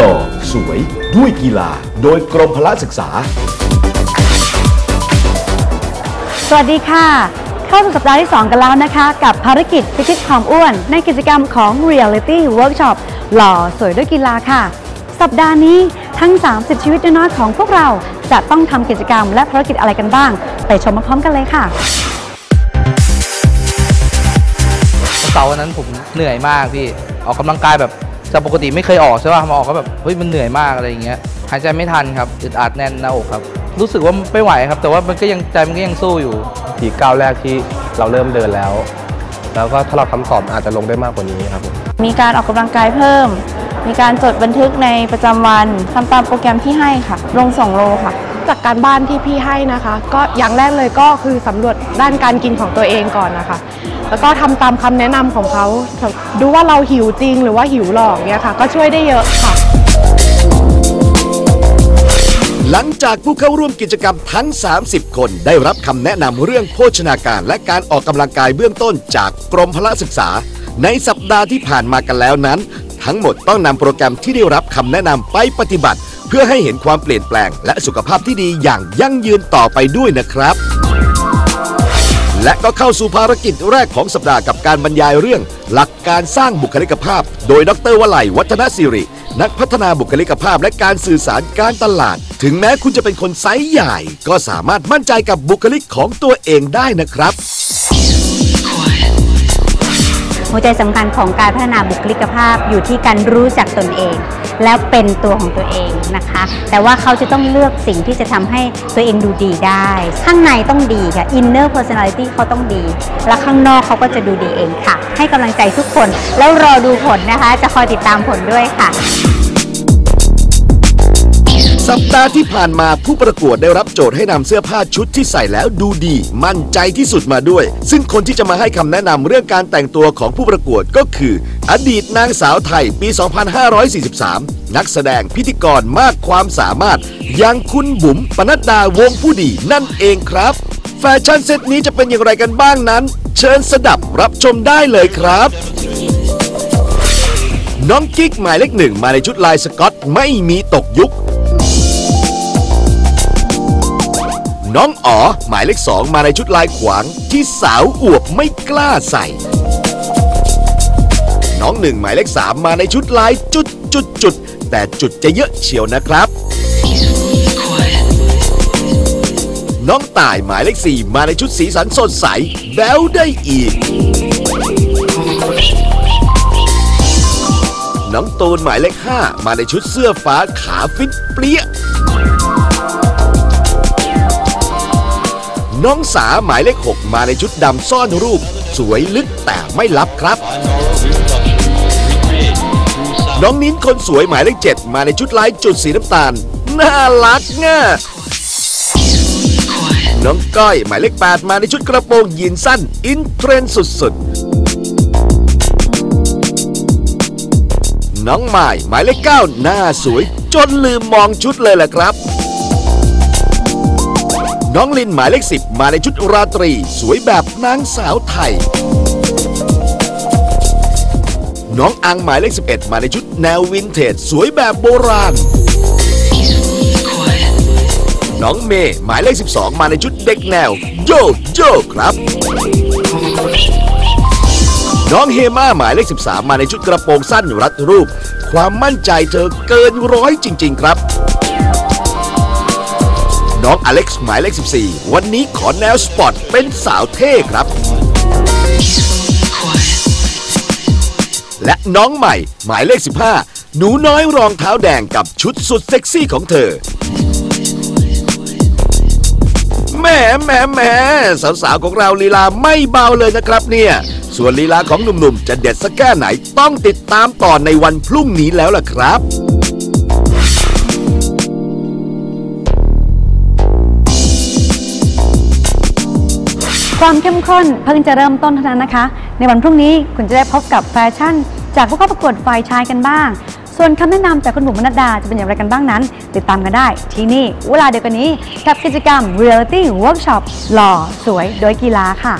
หล่อ สวย ด้วยกีฬา โดยกรมพละศึกษา สวัสดีค่ะ เข้าสู่สัปดาห์ที่ 2 กันแล้วนะคะ กับภารกิจพิชิตความอ้วน ในกิจกรรมของ Reality Workshop หล่อสวยด้วยกีฬาค่ะ สัปดาห์นี้ทั้ง 30 ชีวิตน้อยๆของพวกเราจะต้องทำกิจกรรมและภารกิจอะไรกันบ้าง ไปชมพร้อมๆกันเลยค่ะเสาร์วันนั้นผมเหนื่อยมากพี่ออกกำลังกายแบบ จากปกติไม่เคยออกใช่ป่ะมาออกก็แบบเฮ้ยมันเหนื่อยมากอะไรอย่างเงี้ยหายใจไม่ทันครับอึดอัดแน่นหน้าอกครับ รู้สึกว่าไม่ไหวครับ แต่ว่ามันก็ยังใจมันก็ยังสู้อยู่ทีก้าวแรกที่เราเริ่มเดินแล้ว แล้วก็ถ้าเราทำสอบอาจจะลงได้มากกว่านี้ครับผมมีการออกกำลังกายเพิ่ม มีการจดบันทึกในประจำวันทำตามโปรแกรมที่ให้ค่ะ ลง 2 โลค่ะ จากการบ้านที่พี่ให้นะคะ ก็อย่างแรกเลยก็คือสำรวจด้านการกินของตัวเองก่อนนะคะ แล้วก็ทำตามคำแนะนำของเขาดูว่าเราหิวจริงหรือว่าหิวหลอกเนี่ยค่ะ ก็ช่วยได้เยอะค่ะ หลังจากผู้เข้าร่วมกิจกรรมทั้ง 30 คนได้รับคำแนะนำเรื่องโภชนาการและการออกกำลังกายเบื้องต้นจากกรมพละศึกษา ในสัปดาห์ที่ผ่านมากันแล้วนั้น ทั้งหมดต้องนำโปรแกรมที่ได้รับคำแนะนำไปปฏิบัติ เพื่อให้เห็นความเปลี่ยนแปลง และสุขภาพที่ดีอย่างยั่งยืนต่อไปด้วยนะครับ และก็เข้าสู่ภารกิจแรกของสัปดาห์กับการบรรยายเรื่อง หลักการสร้างบุคลิกภาพ โดยดรวลัยวัฒนศิริ นักพัฒนาบุคลิกภาพและการสื่อสารการตลาด ถึงแม้คุณจะเป็นคนไซส์ใหญ่ ก็สามารถมั่นใจกับบุคลิกของตัวเองได้นะครับหัวใจสำคัญของการพัฒนาบุคลิกภาพอยู่ที่การรู้จักตนเอง แล้วเป็นตัวของตัวเองนะคะ แต่ว่าเขาจะต้องเลือกสิ่งที่จะทำให้ตัวเองดูดีได้ ข้างในต้องดีค่ะ inner personality เขาต้องดี และข้างนอกเขาก็จะดูดีเองค่ะ ให้กำลังใจทุกคน แล้วรอดูผลนะคะ จะคอยติดตามผลด้วยค่ะสัปดาห์ที่ผ่านมาผู้ประกวดได้รับโจทย์ให้นำเสื้อผ้าชุดที่ใส่แล้วดูดี มั่นใจที่สุดมาด้วย ซึ่งคนที่จะมาให้คำแนะนำเรื่องการแต่งตัวของผู้ประกวดก็คือ อดีตนางสาวไทยปี 2543 นักแสดงพิธีกรมากความสามารถ อย่างคุณบุ๋มปนัดดาวงผู้ดีนั่นเองครับ แฟชั่นเซตนี้จะเป็นอย่างไรกันบ้างนั้น เชิญสดับรับชมได้เลยครับ น้องกิ๊กหมายเลขหนึ่งมาในชุดลายสกอตไม่มีตกยุคน้องอ๋อหมายเลขสองมาในชุดลายขวางที่สาวอวบไม่กล้าใส่ น้องหนึ่งหมายเลขสามมาในชุดลายจุดจุดจุดแต่จุดจะเยอะเฉียวนะครับ น้องต่ายหมายเลขสี่มาในชุดสีสันสดใสแบ๊วได้อีก น้องตูนหมายเลขห้ามาในชุดเสื้อฟ้าขาฟิตเปรี้ยน้องสาหมายเลข 6 มาในชุดดำซ่อนรูป สวยลึกแต่ไม่ลับครับ น้องนิ้นคนสวยหมายเลข7มาในชุดลายจุดสีน้ำตาล น่ารักง่ะน้องก้อยหมายเลข8มาในชุดกระโปรงยีนสั้น อินเทรนด์สุดๆ น้องหมายหมายเลข9หน้าสวย จนลืมมองชุดเลยแหละครับ น้องลินหมายเลขสิบมาในชุดราตรี สวยแบบนางสาวไทย น้องอังหมายเลข 11 มาในชุดแนววินเทจสวยแบบโบราณ น้องเมย์หมายเลข 12 มาในชุดเด็กแนว โยโย่ครับ น้องเฮมาหมายเลข 13 มาในชุดกระโปรงสั้นรัดรูป ความมั่นใจเธอเกินร้อยจริง ๆ ครับน้องอเล็กซ์หมายเลข 14 วันนี้ขอแนวสปอร์ตเป็นสาวเท่ครับ และน้องใหม่ หมายเลข 15 หนูน้อยรองเท้าแดงกับชุดสุดเซ็กซี่ของเธอแหม่แหม่แหม่สาวๆของเราลีลาไม่เบาเลยนะครับเนี่ย ส่วนลีลาของหนุ่มๆ จะเด็ดสักแค่ไหนต้องติดตามต่อในวันพรุ่งนี้แล้วล่ะครับความเข้มข้นเพิ่งจะเริ่มต้นเท่านั้นนะคะ ในวันพรุ่งนี้คุณจะได้พบกับแฟชั่น จากผู้เข้าประกวดฝ่ายชายกันบ้าง ส่วนคำแนะนำจากคุณบุ๋มมนัดดาจะเป็นอย่างไรกันบ้างนั้น ติดตามกันได้ที่นี่เวลาเดียวกันนี้กับกิจกรรม Reality Workshop หล่อสวยโดยกีฬาค่ะ